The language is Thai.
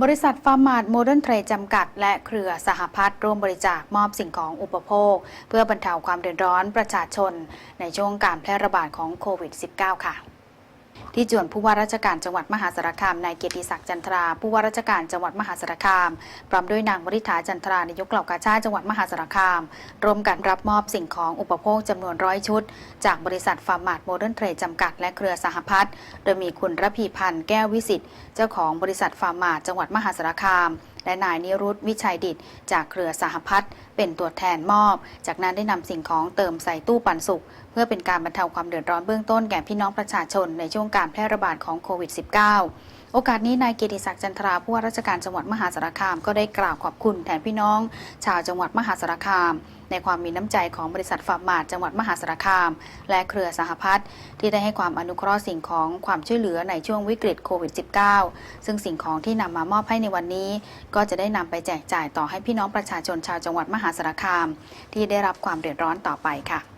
บริษัทฟาร์มาร์โมเดิร์นเทรดจำกัด และเครือสหพัฒน์ร่วมบริจาคมอบสิ่งของอุปโภค เพื่อบรรเทาความเดือดร้อนประชาชน ในช่วงการแพร่ระบาดของโควิด -19 ค่ะ ที่จวนผู้ว่าราชการจังหวัดมหาสารคามนายเกียรติศักดิ์จันทรา ผู้ว่าราชการจังหวัดมหาสารคาม พร้อมด้วยนางวริษาจันทรานายกเหล่ากาชาติจังหวัดมหาสารคามร่วมกันรับมอบสิ่งของอุปโภคจำนวนร้อยชุด จากบริษัทฟาร์มาร์ทโมเดิร์นเทรดจำกัดและเครือสหพัฒน์โดยมีคุณระพีพันธ์แก้ววิสิทธิ์เจ้าของบริษัทฟาร์มาร์ทจังหวัดมหาสารคาม และนายนิรุตวิชัยดิตจากเครือสหพัฒน์เป็นตัวแทนมอบ จากนั้นได้นำสิ่งของเติมใส่ตู้ปันสุกเพื่อเป็นการบรรเทาความเดือดร้อนเบื้องต้นแก่พี่น้องประชาชนในช่วงการแพร่ระบาดของโควิด -19 โอกาสนี้นายเกียรติศักดิ์จันทราผู้ว่าราชการจังหวัดมหาสารคามก็ได้กล่าวขอบคุณแทนพี่น้อง ชาวจังหวัดมหาสารคาม ในความมีน้ำใจของบริษัทฟาร์มาจังหวัดมหาสารคาม และเครือสหพัฒน์ที่ได้ให้ความอนุเคราะห์สิ่งของความช่วยเหลือในช่วงวิกฤตโควิด -19 ซึ่งสิ่งของที่นำมามอบให้ในวันนี้ ก็จะได้นำไปแจกจ่ายต่อให้พี่น้องประชาชนชาวจังหวัดมหาสารคาม ที่ได้รับความเดือดร้อนต่อไปค่ะ